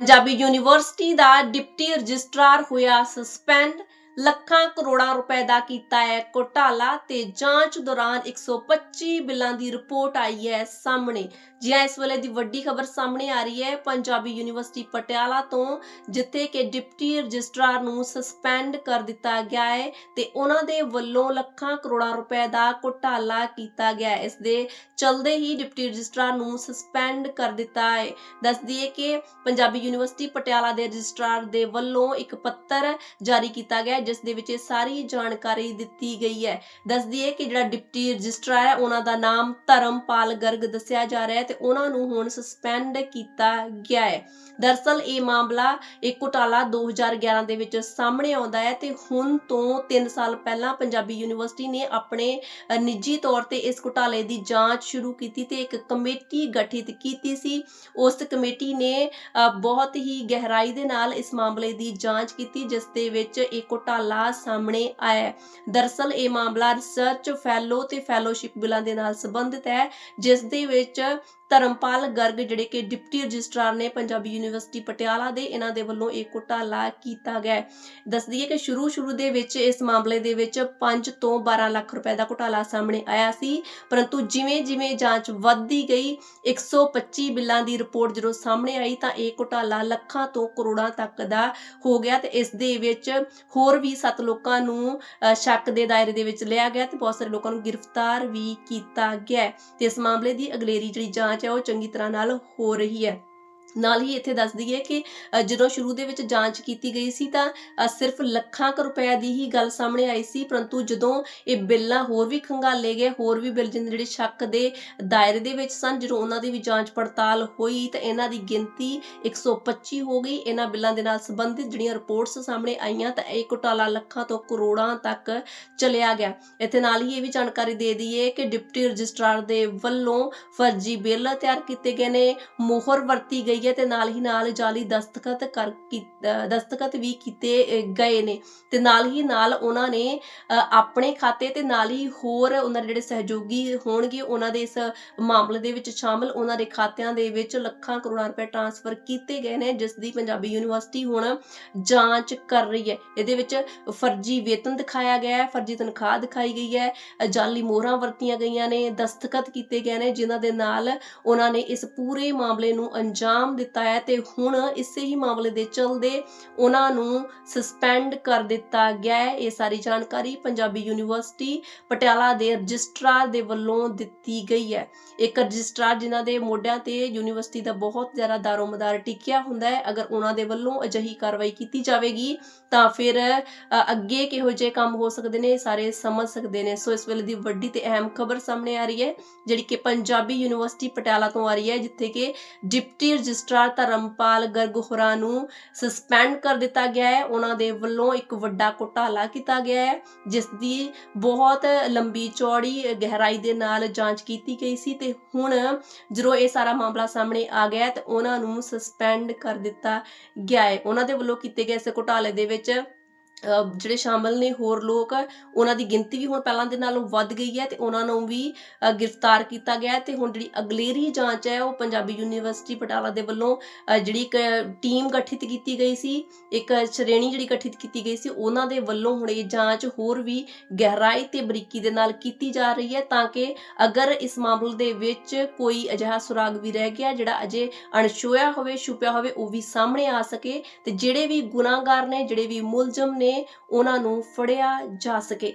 Punjabi university ਦਾ deputy registrar ਹੋਇਆ suspend ਲੱਖਾਂ ਕਰੋੜਾਂ ਰੁਪਏ ਦਾ ਕੀਤਾ ਹੈ। ਘੋਟਾਲਾ ਤੇ ਜਾਂਚ ਦੌਰਾਨ 125 ਬਿੱਲਾਂ ਦੀ ਰਿਪੋਰਟ ਆਈ ਹੈ ਸਾਹਮਣੇ। ਜਿਹਾ ਇਸ ਵੇਲੇ ਦੀ ਵੱਡੀ ਖਬਰ ਸਾਹਮਣੇ ਆ ਰਹੀ ਹੈ। ਪੰਜਾਬੀ ਯੂਨੀਵਰਸਿਟੀ ਪਟਿਆਲਾ ਤੋਂ, ਜਿੱਥੇ ਕਿ ਡਿਪਟੀ ਰਜਿਸਟਰਾਰ ਨੂੰ ਸਸਪੈਂਡ ਕਰ ਦਿੱਤਾ ਗਿਆ ਹੈ ਤੇ ਉਹਨਾਂ ਦੇ ਵੱਲੋਂ ਲੱਖਾਂ ਕਰੋੜਾਂ ਰੁਪਏ ਦਾ ਘੋਟਾਲਾ ਕੀਤਾ ਗਿਆ ਹੈ। ਇਸ ਦੇ ਚਲਦੇ ਹੀ ਡਿਪਟੀ ਰਜਿਸਟਰਾਰ ਨੂੰ ਸਸਪੈਂਡ ਕਰ ਦਿੱਤਾ ਹੈ। ਦੱਸ ਦਈਏ ਕਿ ਪੰਜਾਬੀ ਯੂਨੀਵਰਸਿਟੀ ਪਟਿਆਲਾ ਦੇ ਰਜਿਸਟਰਾਰ ਦੇ ਵੱਲੋਂ ਇੱਕ ਪੱਤਰ ਜਾਰੀ ਕੀਤਾ ਗਿਆ ਜਿਸ ਦੇ ਵਿੱਚ ਇਹ ਸਾਰੀ ਜਾਣਕਾਰੀ ਦਿੱਤੀ ਗਈ ਹੈ। ਦੱਸਦੀ ਹੈ ਕਿ ਜਿਹੜਾ ਡਿਪਟੀ ਰਜਿਸਟਰਾਰ ਹੈ, ਉਹਨਾਂ ਦਾ ਨਾਮ ਧਰਮਪਾਲ ਗਰਗ ਦੱਸਿਆ ਜਾ ਰਿਹਾ ਹੈ ਤੇ ਉਹਨਾਂ ਨੂੰ ਹੁਣ ਸਸਪੈਂਡ ਕੀਤਾ ਗਿਆ ਹੈ। ਦਰਸਲ ਇਹ ਮਾਮਲਾ ਇੱਕ ਘੁਟਾਲਾ 2011 ਦੇ ਵਿੱਚ ਸਾਹਮਣੇ ਆਉਂਦਾ ਹੈ ਤੇ ਹੁਣ ਤੋਂ 3 ਸਾਲ ਪਹਿਲਾਂ ਪੰਜਾਬੀ ਯੂਨੀਵਰਸਿਟੀ ਨੇ ਆਪਣੇ ਨਿੱਜੀ ਤੌਰ ਤੇ ਇਸ ਘੁਟਾਲੇ ਦੀ ਜਾਂਚ ਸ਼ੁਰੂ ਕੀਤੀ ਤੇ ਇੱਕ ਕਮੇਟੀ ਗਠਿਤ ਕੀਤੀ ਸੀ। ਉਸ ਕਮੇਟੀ ਨੇ ਬਹੁਤ ਹੀ ਗਹਿਰਾਈ ਦੇ ਨਾਲ ਇਸ ਮਾਮਲੇ ਦੀ ਜਾਂਚ ਕੀਤੀ, ਜਿਸ ਦੇ ਵਿੱਚ ਇਹ ਘੁਟਾਲਾ ਸਾਹਮਣੇ ਆਇਆ ਦਰਸਲ ਇਹ ਮਾਮਲਾ ਰਿਸਰਚ ਫੈਲੋ ਤੇ ਫੈਲੋਸ਼ਿਪ ਬਿੱਲਾਂ ਦੇ ਨਾਲ ਸੰਬੰਧਿਤ ਹੈ, ਜਿਸ ਦੇ ਵਿੱਚ ਧਰਮਪਾਲ ਗਰਗ ਜਿਹੜੇ ਕਿ ਡਿਪਟੀ ਰਜਿਸਟਰਾਰ ਨੇ ਪੰਜਾਬੀ ਯੂਨੀਵਰਸਿਟੀ ਪਟਿਆਲਾ ਦੇ, ਇਹਨਾਂ ਦੇ ਵੱਲੋਂ ਇਹ ਘੁਟਾਲਾ ਕੀਤਾ ਗਿਆ ਹੈ। ਕਿ ਸ਼ੁਰੂ ਸ਼ੁਰੂ ਦੇ ਵਿੱਚ ਇਸ ਮਾਮਲੇ ਦੇ ਵਿੱਚ 5 ਤੋਂ 12 ਲੱਖ ਰੁਪਏ ਦਾ ਘੁਟਾਲਾ ਸਾਹਮਣੇ ਆਇਆ ਸੀ, ਪਰੰਤੂ ਜਿਵੇਂ ਜਿਵੇਂ ਜਾਂਚ ਵੱਧਦੀ ਗਈ 125 ਬਿੱਲਾਂ ਦੀ ਰਿਪੋਰਟ ਜਦੋਂ ਸਾਹਮਣੇ ਆਈ ਤਾਂ ਇਹ ਘੁਟਾਲਾ ਲੱਖਾਂ ਤੋਂ ਕਰੋੜਾਂ ਤੱਕ ਦਾ ਹੋ ਗਿਆ ਤੇ ਇਸ ਦੇ ਵਿੱਚ ਹੋਰ ਵੀ 7 ਲੋਕਾਂ ਨੂੰ ਅ, ਸ਼ੱਕ ਦੇ ਦਾਇਰੇ ਦੇ ਵਿੱਚ ਲਿਆ ਗਿਆ ਤੇ ਬਹੁਤ ਸਾਰੇ ਲੋਕਾਂ ਨੂੰ ਗ੍ਰਿਫਤਾਰ ਵੀ ਕੀਤਾ ਗਿਆ ਤੇ ਇਸ ਮਾਮਲੇ ਦੀ ਅਗਲੇਰੀ ਜਿਹੜੀ ਜਾਂਚ ਹੈ ਉਹ ਚੰਗੀ ਤਰ੍ਹਾਂ ਨਾਲ ਹੋ ਰਹੀ ਹੈ। ਨਾਲ ਹੀ ਇੱਥੇ ਦੱਸ ਦਈਏ ਕਿ ਜਦੋਂ ਸ਼ੁਰੂ ਦੇ ਵਿੱਚ ਜਾਂਚ ਕੀਤੀ ਗਈ ਸੀ ਤਾਂ ਸਿਰਫ ਲੱਖਾਂ ਕੁ ਰੁਪਏ ਦੀ ਹੀ ਗੱਲ ਸਾਹਮਣੇ ਆਈ ਸੀ, ਪਰੰਤੂ ਜਦੋਂ ਇਹ ਬਿੱਲਾਂ ਹੋਰ ਵੀ ਖੰਗਾਲੇ ਗਏ, ਹੋਰ ਵੀ ਬਿੱਲ ਜਿਹੜੇ ਸ਼ੱਕ ਦੇ ਦਾਇਰੇ ਦੇ ਵਿੱਚ ਸਨ, ਜਦੋਂ ਉਹਨਾਂ ਦੀ ਵੀ ਜਾਂਚ ਪੜਤਾਲ ਹੋਈ ਤਾਂ ਇਹਨਾਂ ਦੀ ਗਿਣਤੀ 125 ਹੋ ਗਈ। ਇਹਨਾਂ ਬਿੱਲਾਂ ਦੇ ਨਾਲ ਸੰਬੰਧਿਤ ਜਿਹੜੀਆਂ ਰਿਪੋਰਟਸ ਸਾਹਮਣੇ ਆਈਆਂ ਤਾਂ ਇਹ ਘੁਟਾਲਾ ਲੱਖਾਂ ਤੋਂ ਕਰੋੜਾਂ ਤੱਕ ਚਲਿਆ ਗਿਆ। ਇੱਥੇ ਨਾਲ ਹੀ ਇਹ ਵੀ ਜਾਣਕਾਰੀ ਦੇ ਦਈਏ ਕਿ ਡਿਪਟੀ ਰਜਿਸਟਰਾਰ ਦੇ ਵੱਲੋਂ ਫਰਜ਼ੀ ਬਿੱਲ ਤਿਆਰ ਕੀਤੇ ਗਏ ਨੇ, ਮੋਹਰ ਵਰਤੀ ਗਈ ਹੈ ਤੇ ਨਾਲ ਹੀ ਨਾਲ ਜਾਲੀ ਦਸਤਖਤ ਕਰ ਦਸਤਖਤ ਵੀ ਕੀਤੇ ਗਏ ਨੇ। ਤੇ ਨਾਲ ਹੀ ਨਾਲ ਉਹਨਾਂ ਨੇ ਆਪਣੇ ਖਾਤੇ ਤੇ ਨਾਲ ਹੀ ਹੋਰ ਉਹਨਾਂ ਦੇ ਜਿਹੜੇ ਸਹਿਯੋਗੀ ਹੋਣਗੇ, ਉਹਨਾਂ ਦੇ ਇਸ ਮਾਮਲੇ ਦੇ ਵਿੱਚ ਸ਼ਾਮਲ ਉਹਨਾਂ ਦੇ ਖਾਤਿਆਂ ਦੇ ਵਿੱਚ ਲੱਖਾਂ ਕਰੋੜਾਂ ਰੁਪਏ ਟ੍ਰਾਂਸਫਰ ਕੀਤੇ ਗਏ ਨੇ, ਜਿਸ ਦੀ ਪੰਜਾਬੀ ਯੂਨੀਵਰਸਿਟੀ ਹੁਣ ਜਾਂਚ ਕਰ ਰਹੀ ਹੈ। ਇਹਦੇ ਵਿੱਚ ਫਰਜ਼ੀ ਵੇਤਨ ਦਿਖਾਇਆ ਗਿਆ ਹੈ, ਫਰਜ਼ੀ ਤਨਖਾਹ ਦਿਖਾਈ ਗਈ ਹੈ ਜਾਲੀ ਮੋਹਰਾਂ ਵਰਤੀਆਂ ਗਈਆਂ ਨੇ, ਦਸਤਖਤ ਕੀਤੇ ਗਏ ਨੇ, ਜਿਨ੍ਹਾਂ ਦੇ ਨਾਲ ਉਹਨਾਂ ਨੇ ਇਸ ਪੂਰੇ ਮਾਮਲੇ ਨੂੰ ਅੰਜਾਮ ਦਿੱਤਾ ਹੈ ਤੇ ਹੁਣ ਇਸੇ ਹੀ ਮਾਮਲੇ ਦੇ ਚਲਦੇ ਉਹਨਾਂ ਨੂੰ ਸਸਪੈਂਡ ਕਰ ਦਿੱਤਾ ਗਿਆ ਹੈ। ਇਹ ਸਾਰੀ ਜਾਣਕਾਰੀ ਪੰਜਾਬੀ ਯੂਨੀਵਰਸਿਟੀ ਪਟਿਆਲਾ ਦੇ ਰਜਿਸਟਰਾਰ ਦੇ ਵੱਲੋਂ ਦਿੱਤੀ ਗਈ ਹੈ। ਇੱਕ ਰਜਿਸਟਰਾਰ ਜਿਨ੍ਹਾਂ ਦੇ ਮੋਢਿਆਂ ਤੇ ਯੂਨੀਵਰਸਿਟੀ ਦਾ ਬਹੁਤ ਜ਼ਿਆਦਾ ਦਾਰੋਮਦਾਰ ਟਿਕਿਆ ਹੁੰਦਾ ਹੈ, ਅਗਰ ਉਹਨਾਂ ਦੇ ਵੱਲੋਂ ਅਜਿਹੀ ਕਾਰਵਾਈ ਕੀਤੀ ਜਾਵੇਗੀ, ਤਾਂ ਫਿਰ ਅੱਗੇ ਕਿਹੋ ਜਿਹੇ ਕੰਮ ਹੋ ਸਕਦੇ ਨੇ ਸਾਰੇ ਸਮਝ ਸਕਦੇ ਨੇ। ਸੋ ਇਸ ਵੇਲੇ ਦੀ ਵੱਡੀ ਤੇ ਅਹਿਮ ਖਬਰ ਸਾਹਮਣੇ ਆ ਰਹੀ ਹੈ, ਜਿਹੜੀ ਕਿ ਪੰਜਾਬੀ ਯੂਨੀਵਰਸਿਟੀ ਪਟਿਆਲਾ ਤੋਂ ਆ ਰਹੀ ਹੈ, ਜਿੱਥੇ ਕਿ ਡਿਪਟੀ ਰਜਿਸਟਰਾਰ ਧਰਮਪਾਲ ਗਰਗ ਨੂੰ ਸਸਪੈਂਡ ਕਰ ਦਿੱਤਾ ਗਿਆ ਹੈ। ਉਹਨਾਂ ਦੇ ਵੱਲੋਂ ਇੱਕ ਵੱਡਾ ਘੁਟਾਲਾ ਕੀਤਾ ਗਿਆ ਹੈ ਜਿਸ ਦੀ ਬਹੁਤ ਲੰਬੀ ਚੌੜੀ ਗਹਿਰਾਈ ਦੇ ਨਾਲ ਜਾਂਚ ਕੀਤੀ ਗਈ ਸੀ ਤੇ ਹੁਣ ਜਦੋਂ ਇਹ ਸਾਰਾ ਮਾਮਲਾ ਸਾਹਮਣੇ ਆ ਗਿਆ ਤੇ ਉਹਨਾਂ ਨੂੰ ਸਸਪੈਂਡ ਕਰ ਦਿੱਤਾ ਗਿਆ ਹੈ। ਉਹਨਾਂ ਦੇ ਵੱਲੋਂ ਕੀਤੇ ਗਏ ਇਸ ਘੁਟਾਲੇ ਦੇ ਵਿੱਚ ਜਿਹੜੇ ਸ਼ਾਮਲ ਨੇ ਹੋਰ ਲੋਕ, ਉਹਨਾਂ ਦੀ ਗਿਣਤੀ ਵੀ ਹੁਣ ਪਹਿਲਾਂ ਦੇ ਨਾਲੋਂ ਵੱਧ ਗਈ ਹੈ ਤੇ ਉਹਨਾਂ ਨੂੰ ਵੀ ਗ੍ਰਿਫਤਾਰ ਕੀਤਾ ਗਿਆ ਤੇ ਹੁਣ ਜਿਹੜੀ ਅਗਲੇਰੀ ਜਾਂਚ ਹੈ ਉਹ ਪੰਜਾਬੀ ਯੂਨੀਵਰਸਿਟੀ ਪਟਿਆਲਾ ਦੇ ਵੱਲੋਂ ਜਿਹੜੀ ਇੱਕ ਟੀਮ ਗਠਿਤ ਕੀਤੀ ਗਈ ਸੀ, ਇੱਕ ਸ਼੍ਰੇਣੀ ਜਿਹੜੀ ਗਠਿਤ ਕੀਤੀ ਗਈ ਸੀ, ਉਹਨਾਂ ਦੇ ਵੱਲੋਂ ਹੁਣ ਇਹ ਜਾਂਚ ਹੋਰ ਵੀ ਗਹਿਰਾਈ ਤੇ ਬਰੀਕੀ ਦੇ ਨਾਲ ਕੀਤੀ ਜਾ ਰਹੀ ਹੈ ਤਾਂ ਕਿ ਅਗਰ ਇਸ ਮਾਮਲੇ ਦੇ ਵਿੱਚ ਕੋਈ ਅਜਿਹਾ ਸੁਰਾਗ ਵੀ ਰਹਿ ਗਿਆ, ਜਿਹੜਾ ਅਜੇ ਅਣਛੋਇਆ ਹੋਵੇ, ਛੁਪਿਆ ਹੋਵੇ, ਉਹ ਵੀ ਸਾਹਮਣੇ ਆ ਸਕੇ ਤੇ ਜਿਹੜੇ ਵੀ ਗੁਨਾਹਗਾਰ ਨੇ, ਜਿਹੜੇ ਵੀ ਮੁਲਜ਼ਮ ਨੇ ਨੇ ਉਹਨਾਂ ਨੂੰ ਫੜਿਆ ਜਾ ਸਕੇ।